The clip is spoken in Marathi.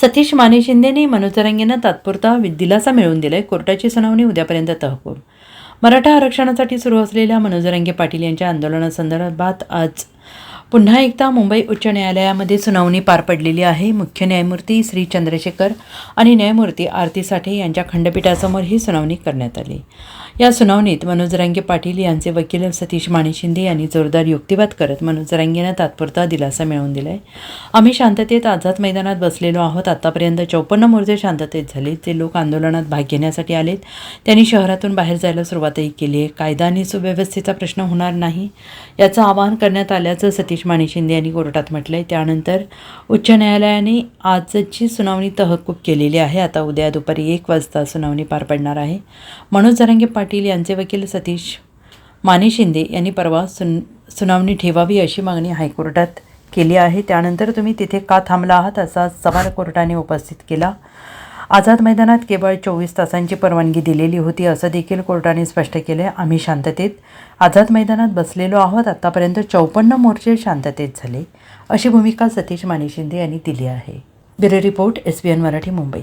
सतीश माने शिंदेने मनोजरंगेंना तात्पुरता वि- दिलासा मिळवून दिलाय. कोर्टाची सुनावणी उद्यापर्यंत तहकूब. मराठा आरक्षणासाठी सुरू असलेल्या मनोजरंगे पाटील यांच्या आंदोलनासंदर्भात आज पुन्हा एकदा मुंबई उच्च न्यायालयामध्ये सुनावणी पार पडलेली आहे. मुख्य न्यायमूर्ती श्री चंद्रशेखर आणि न्यायमूर्ती आरती साठे यांच्या खंडपीठासमोर ही सुनावणी करण्यात आली. या सुनावणीत मनोज रंगे पाटील यांचे वकील सतीश माने शिंदे यांनी जोरदार युक्तिवाद करत मनोज रंगेंना तात्पुरता दिलासा मिळवून दिला आहे आम्ही शांततेत आझाद मैदानात बसलेलो आहोत. आतापर्यंत चौपन्न मोर्चे शांततेत झाले. जे लोक आंदोलनात भाग घेण्यासाठी आलेत त्यांनी शहरातून बाहेर जायला सुरुवातही केली आहे. कायदा आणि सुव्यवस्थेचा प्रश्न होणार नाही याचं आवाहन करण्यात आल्याचं सतीश माने शिंदे यांनी कोर्टात म्हटलं आहे त्यानंतर उच्च न्यायालयाने आजची सुनावणी तहकूब केलेली आहे. आता उद्या दुपारी एक वाजता सुनावणी पार पडणार आहे. मनोज जरांगे पाटील यांचे वकील सतीश माने शिंदे यांनी परवा सुन सुनावणी ठेवावी अशी मागणी हायकोर्टात केली आहे. त्यानंतर तुम्ही तिथे का थांबला आहात असा सवाल कोर्टाने उपस्थित केला. आझाद मैदानात केवळ चोवीस तासांची परवानगी दिलेली होती असं देखील कोर्टाने स्पष्ट केले आम्ही शांततेत आझाद मैदानात बसलेलो आहोत. आत्तापर्यंत चौपन्न मोर्चे शांततेत झाले. अशी भूमिका सतीश माने शिंदे यांनी दिली आहे. Bureau report S B N Marathi Mumbai.